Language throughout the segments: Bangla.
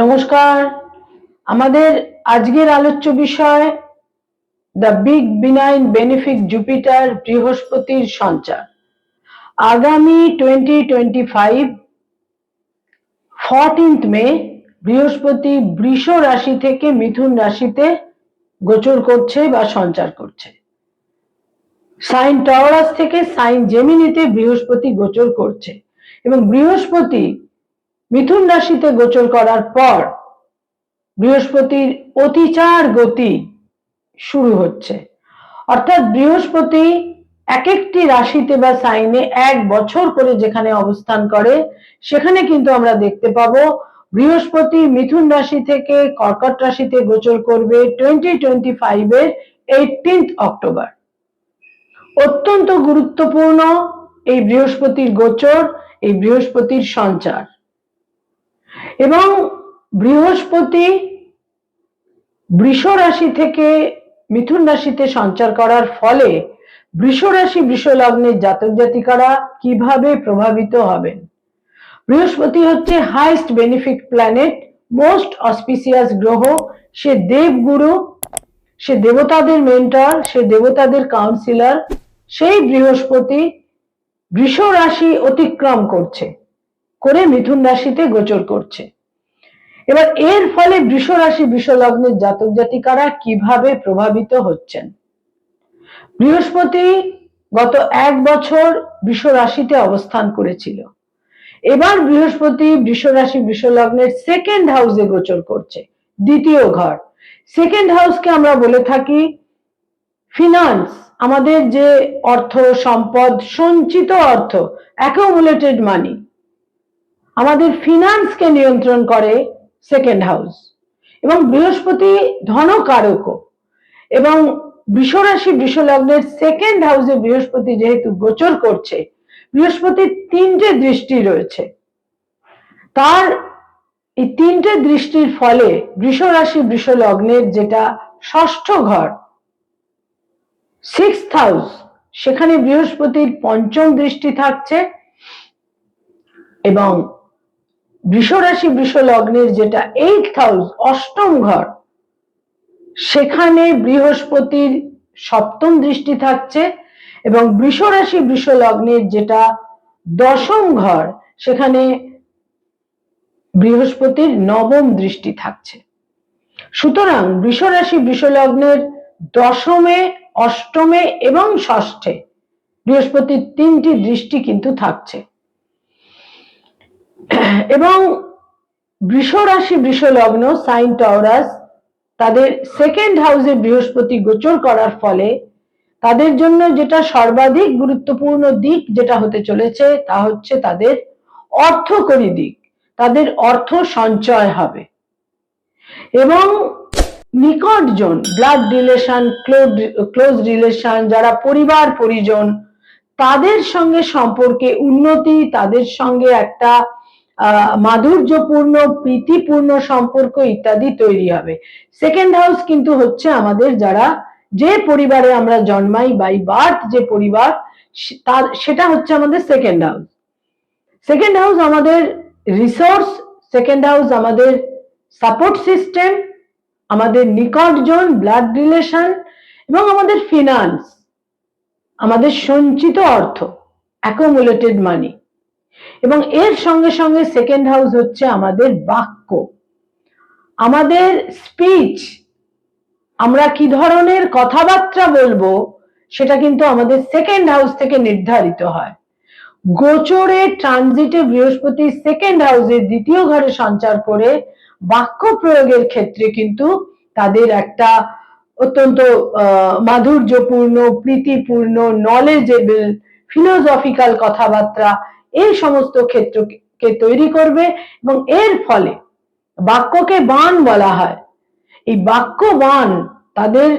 নমস্কার। আমাদের আজকের আলোচ্য বিষয়, the big benign benefic Jupiter বৃহস্পতির সঞ্চার। আগামী twenty twenty five fourteenth May, বৃহস্পতি বৃষ রাশি থেকে মিথুন রাশিতে গোচর করছে বা সঞ্চার করছে। সাইন টরাস থেকে সাইন জেমিনিতে বৃহস্পতি গোচর করছে এবং বৃহস্পতি মিথুন রাশিতে গোচর করার পর বৃহস্পতির অতিচার গতি শুরু হচ্ছে। অর্থাৎ বৃহস্পতি এক একটি রাশিতে বা সাইনে এক বছর করে যেখানে অবস্থান করে, সেখানে কিন্তু আমরা দেখতে পাবো বৃহস্পতি মিথুন রাশি থেকে কর্কট রাশিতে গোচর করবে টোয়েন্টি টোয়েন্টি ফাইভ এর এইটিন্থ অক্টোবর অত্যন্ত গুরুত্বপূর্ণ এই বৃহস্পতির গোচর, এই বৃহস্পতির সঞ্চার। এবং বৃহস্পতি বৃষ রাশি থেকে মিথুন রাশিতে সঞ্চার করার ফলে বৃষ রাশি বৃষ লগ্নের জাতক জাতিকারা কীভাবে প্রভাবিত হবেন? বৃহস্পতি হচ্ছে highest benefit planet most auspicious গ্রহ। সে দেবগুরু, সে দেবতাদের মেন্টর সে দেবতাদের কাউন্সিলর সেই বৃহস্পতি বৃষ রাশি অতিক্রম করছে। করে মিথুন রাশিতে গোচর করছে। এবার এর ফলে বৃষ রাশি, বৃষ লগ্নের জাতক জাতিকারা কীভাবে প্রভাবিত হচ্ছেন? বৃহস্পতি গত এক বছর বৃষ রাশিতে অবস্থান করেছিল। এবার বৃহস্পতি বৃষ রাশি লগ্নের সেকেন্ড হাউসে গোচর করছে, দ্বিতীয় ঘর। সেকেন্ড হাউসকে আমরা বলে থাকি ফিনান্স আমাদের যে অর্থ, সম্পদ, সঞ্চিত অর্থ অ্যাকুমুলেটেড মানি আমাদের ফিনান্সকে নিয়ন্ত্রণ করে সেকেন্ড হাউস। এবং বৃহস্পতি ধনকারক। এবং বৃষরাশি, বৃষলগ্নের সেকেন্ড হাউসে বৃহস্পতি যেহেতু গোচর করছে বৃহস্পতির তিনটে দৃষ্টি রয়েছে। তার এই তিনটে দৃষ্টির ফলে বৃষরাশি, বৃষলগ্নের যেটা ষষ্ঠ ঘর সিক্স হাউস, সেখানে বৃহস্পতির পঞ্চম দৃষ্টি থাকছে। এবং বৃষরাশি বৃষ লগ্নের যেটা এইট হাউস অষ্টম ঘর, সেখানে বৃহস্পতির সপ্তম দৃষ্টি থাকছে এবং বৃষরাশি বৃষ লগ্নের যেটা দশম ঘর, সেখানে বৃহস্পতির নবম দৃষ্টি থাকছে। সুতরাং বৃষরাশি বৃষ লগ্নের দশমে, অষ্টমে এবং ষষ্ঠে বৃহস্পতির তিনটি দৃষ্টি কিন্তু থাকছে। এবং বৃষ রাশি, বৃষ লগ্ন, সাইন টরাস তাদের সেকেন্ড হাউসে বৃহস্পতি গোচর করার ফলে তাদের জন্য যেটা সর্বাধিক গুরুত্বপূর্ণ দিক যেটা হতে চলেছে, তা হচ্ছে তাদের অর্থকরী দিক, তাদের অর্থ সঞ্চয় হবে। এবং নিকটজন blood relation close close relation যারা পরিবার, পরিজন, তাদের সঙ্গে সম্পর্কে উন্নতি, তাদের সঙ্গে একটা মাধুর্যপূর্ণ, প্রীতিপূর্ণ সম্পর্ক ইত্যাদি তৈরি হবে। সেকেন্ড হাউস কিন্তু হচ্ছে আমাদের যারা যে পরিবারে আমরা জন্মাই বাই বার্থ যে পরিবার তার সেটা হচ্ছে আমাদের সেকেন্ড হাউস সেকেন্ড হাউস আমাদের রিসোর্স সেকেন্ড হাউস আমাদের সাপোর্ট সিস্টেম আমাদের নিকটজন ব্লাড রিলেশন এবং আমাদের ফিনান্স আমাদের সঞ্চিত অর্থ অ্যাকোমুলেটেড মানি এবং এর সঙ্গে সঙ্গে সেকেন্ড হাউস হচ্ছে আমাদের বাক্য। আমাদের স্পিচ আমরা কি ধরনের কথাবার্তা বলব, সেটা কিন্তু আমাদের সেকেন্ড হাউস থেকে নির্ধারিত হয়। গোচরে ট্রানজিটে বৃহস্পতি সেকেন্ড হাউসে দ্বিতীয় ঘরে সঞ্চার করে বাক্য প্রয়োগের ক্ষেত্রে কিন্তু তাদের একটা অত্যন্ত মাধুর্যপূর্ণ, প্রীতিপূর্ণ নলেজেবল ফিলোসফিক্যাল কথাবার্তা এই সমস্ত ক্ষেত্রকে তৈরি করবে এবং এর ফলে বাক্যকে বান বলা হয়। এই বাক্য বান তাদের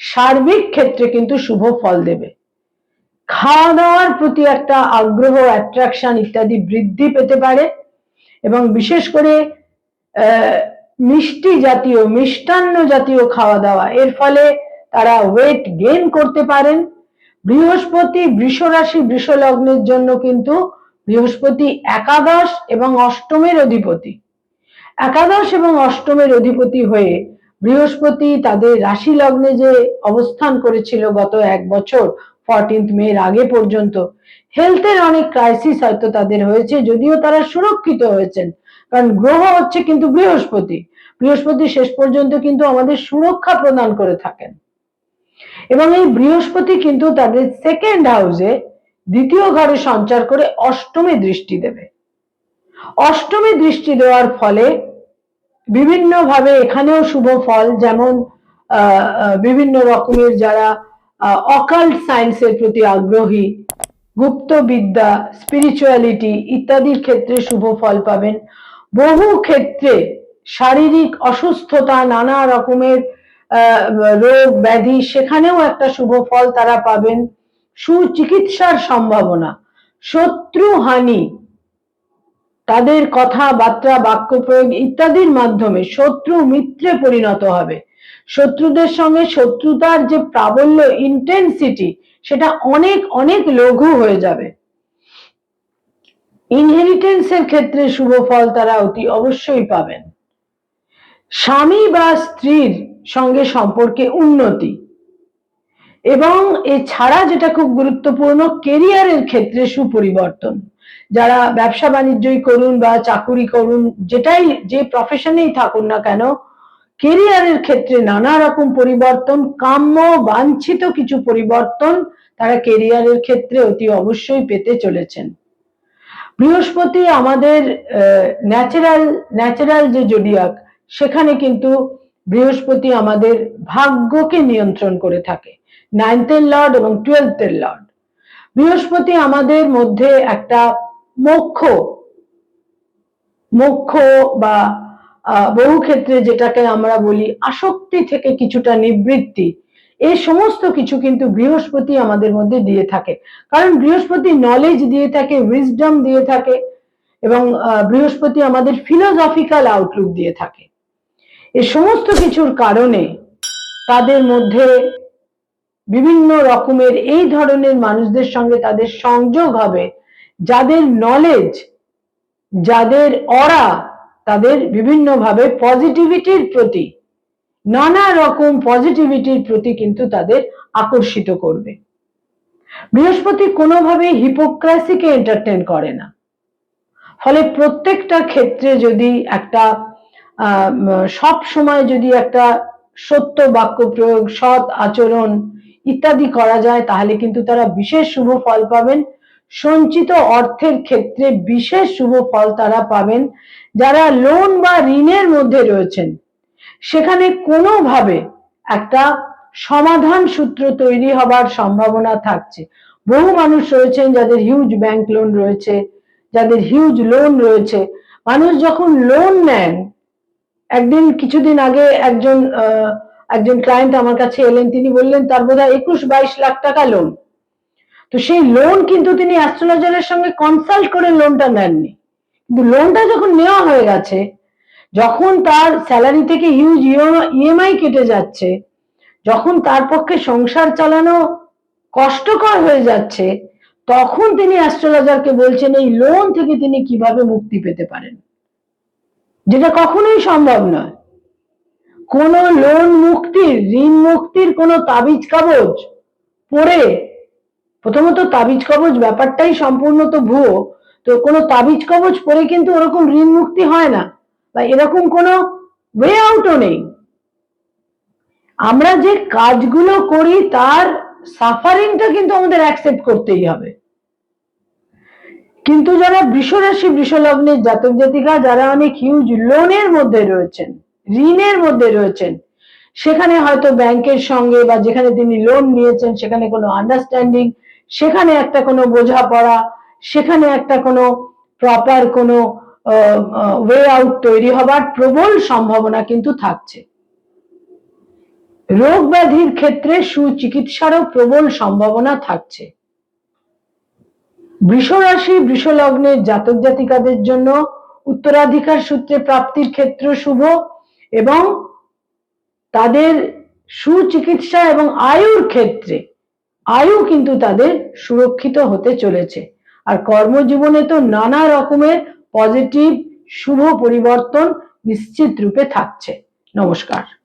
সার্বিক ক্ষেত্রে কিন্তু শুভ ফল দেবে। খাওয়া দাওয়ার প্রতি একটা আগ্রহ অ্যাট্রাকশন ইত্যাদি বৃদ্ধি পেতে পারে এবং বিশেষ করে মিষ্টি জাতীয়, মিষ্টান্ন জাতীয় খাওয়া দাওয়া, এর ফলে তারা ওয়েট গেইন করতে পারেন। বৃহস্পতি বৃষ রাশি বৃষ লগ্নের জন্য কিন্তু বৃহস্পতি একাদশ এবং অষ্টমের অধিপতি। একাদশ এবং অষ্টমের অধিপতি হয়ে বৃহস্পতি তাদের রাশি লগ্নে যে অবস্থান করেছিল গত এক বছর ফরটিন্থ মের আগে পর্যন্ত হেলথের অনেক ক্রাইসিস হয়তো তাদের হয়েছে, যদিও তারা সুরক্ষিত হয়েছেন। কারণ গ্রহ হচ্ছে কিন্তু বৃহস্পতি। বৃহস্পতি শেষ পর্যন্ত কিন্তু আমাদের সুরক্ষা প্রদান করে থাকেন। এবং এই বৃহস্পতি কিন্তু তাদের সেকেন্ড হাউসে দ্বিতীয় ঘরে সঞ্চার করে অষ্টমী দৃষ্টি দেবে। অষ্টমী দৃষ্টি দেওয়ার ফলে বিভিন্নভাবে এখানেও শুভ ফল, যেমন বিভিন্ন রকমের যারা অকাল্ট সায়েন্সের প্রতি আগ্রহী, গুপ্ত বিদ্যা স্পিরিচুয়ালিটি ইত্যাদির ক্ষেত্রে শুভ ফল পাবেন। বহু ক্ষেত্রে শারীরিক অসুস্থতা, নানা রকমের রোগ, ব্যাধি, সেখানেও একটা শুভ ফল তারা পাবেন। সুচিকিৎসার সম্ভাবনা। শত্রু, হানি, তাদের কথাবার্তা বাক্য প্রয়োগ ইত্যাদির মাধ্যমে শত্রু মিত্রে পরিণত হবে। শত্রুদের সঙ্গে শত্রুতার যে প্রাবল্য ইন্টেন্সিটি সেটা অনেক অনেক লঘু হয়ে যাবে। ইনহেরিটেন্সের ক্ষেত্রে শুভ ফল তারা অতি অবশ্যই পাবেন। স্বামী বা স্ত্রীর সঙ্গে সম্পর্কে উন্নতি। এবং এছাড়া যেটা খুব গুরুত্বপূর্ণ কেরিয়ারের ক্ষেত্রে সুপরিবর্তন। যারা ব্যবসা বাণিজ্যই করুন বা চাকুরি করুন, যেটাই যে প্রফেশনেই থাকুন না কেন কেরিয়ারের ক্ষেত্রে নানা রকম পরিবর্তন, কাম্য, বাঞ্ছিত কিছু পরিবর্তন তারা কেরিয়ারের ক্ষেত্রে অতি অবশ্যই পেতে চলেছেন। বৃহস্পতি আমাদের ন্যাচারাল ন্যাচারাল যে জোডিয়াক সেখানে কিন্তু বৃহস্পতি আমাদের ভাগ্যকে নিয়ন্ত্রণ করে থাকে। নাইনথের লর্ড এবং টুয়েলথের লর্ড বৃহস্পতি আমাদের মধ্যে একটা মোক্ষ মোক্ষ বা বহু ক্ষেত্রে যেটাকে আমরা বলি আসক্তি থেকে কিছুটা নিবৃত্তি। এই সমস্ত কিছু কিন্তু বৃহস্পতি আমাদের মধ্যে দিয়ে থাকে। কারণ বৃহস্পতি নলেজ দিয়ে থাকে উইজডম দিয়ে থাকে এবং বৃহস্পতি আমাদের ফিলোসফিক্যাল আউটলুক দিয়ে থাকে। এই সমস্ত কিছুর কারণে তাদের মধ্যে বিভিন্ন রকমের এই ধরনের মানুষদের সঙ্গে তাদের সংযোগ হবে, যাদের নলেজ যাদের অরা তাদের বিভিন্নভাবে পজিটিভিটির প্রতি, নানা রকম পজিটিভিটির প্রতি কিন্তু তাদের আকর্ষিত করবে। বৃহস্পতি কোনোভাবে হিপোক্রাসিকে এন্টারটেন করে না। ফলে প্রত্যেকটা ক্ষেত্রে যদি একটা সব সময় যদি একটা সত্য বাক্য প্রয়োগ, সৎ আচরণ ইত্যাদি করা যায় তাহলে কিন্তু তারা বিশেষ শুভ ফল পাবেন। সঞ্চিত অর্থের ক্ষেত্রে বিশেষ শুভ ফল তারা পাবেন যারা লোন বা ঋণের মধ্যে রয়েছেন। সেখানে কোনোভাবে একটা সমাধান সূত্র তৈরি হবার সম্ভাবনা থাকছে। বহু মানুষ রয়েছেন যাদের হিউজ ব্যাংক লোন রয়েছে যাদের হিউজ লোন রয়েছে। মানুষ যখন লোন নেন একদিন কিছুদিন আগে একজন আহ, একজন ক্লায়েন্ট আমার কাছে এলেন, তিনি বললেন, তার বোধ হয় একুশ বাইশ লাখ টাকা লোন তো সেই লোন কিন্তু তিনি অ্যাস্ট্রোলজারের সঙ্গে কনসাল্ট করে লোনটা নেননি। কিন্তু লোনটা যখন নেওয়া হয়ে গেছে, যখন তার স্যালারি থেকে হিউজ ইএমআই কেটে যাচ্ছে, যখন তার পক্ষে সংসার চালানো কষ্টকর হয়ে যাচ্ছে, তখন তিনি অ্যাস্ট্রোলজারকে বলছেন, এই লোন থেকে তিনি কীভাবে মুক্তি পেতে পারেন? যেটা কখনোই সম্ভব নয়। কোন লোন মুক্তির ঋণ মুক্তির কোনো তাবিজ কাগজ পড়ে, প্রথমত তাবিজ কবজ ব্যাপারটাই সম্পূর্ণ তো ভুয়ো, তো কোনো তাবিজ কবজ পরে কিন্তু ওরকম ঋণ মুক্তি হয় না, বা এরকম কোনো ওয়ে আউটও নেই। আমরা যে কাজগুলো করি তার সাফারিংটা কিন্তু আমাদের অ্যাকসেপ্ট করতেই হবে। কিন্তু যারা বৃষরাশি, বৃষলগ্নের জাতক জাতিকা যারা অনেক হিউজ লোনের মধ্যে রয়েছেন ঋণের মধ্যে রয়েছেন। সেখানে হয়তো ব্যাংকের সঙ্গে বা যেখানে তিনি লোন নিয়েছেন, সেখানে কোনো আন্ডারস্ট্যান্ডিং সেখানে একটা কোনো বোঝাপড়া, সেখানে একটা কোনো প্রপার কোনো ওয়ে আউট তৈরি হবার প্রবল সম্ভাবনা কিন্তু থাকছে। রোগ ব্যাধির ক্ষেত্রে সুচিকিৎসারও প্রবল সম্ভাবনা থাকছে। বৃষরাশি, বৃষলগ্নের জাতক জাতিকাদের জন্য উত্তরাধিকার সূত্রে প্রাপ্তির ক্ষেত্র শুভ। এবং তাদের সুচিকিৎসা এবং আয়ুর ক্ষেত্রে আয়ু কিন্তু তাদের সুরক্ষিত হতে চলেছে। আর কর্মজীবনে তো নানা রকমের পজিটিভ শুভ পরিবর্তন নিশ্চিত রূপে থাকছে। নমস্কার।